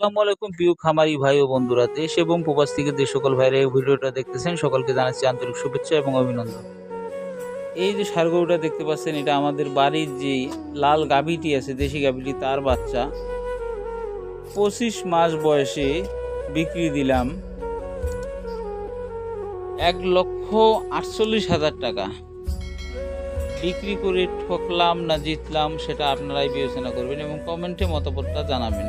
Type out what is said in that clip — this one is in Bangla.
আসসালামু আলাইকুম প্রিয় খামারি ভাই ও বন্ধুরা, দেশ এবং প্রবাস থেকে যে সকল ভাইরা এই ভিডিওটা দেখতেছেন, সকলকে জানাচ্ছি আন্তরিক শুভেচ্ছা এবং অভিনন্দন। এই যে ষাড় গরুটা দেখতে পাচ্ছেন, এটা আমাদের বাড়ির যে লাল গাভীটি আছে, দেশি গাভীটি, তার বাচ্চা। পঁচিশ মাস বয়সে বিক্রি দিলাম এক লক্ষ আটচল্লিশ হাজার টাকা। বিক্রি করে ঠকলাম না, জিতলাম, সেটা আপনারাই বিবেচনা করবেন এবং কমেন্টে মতামতটা জানাবেন।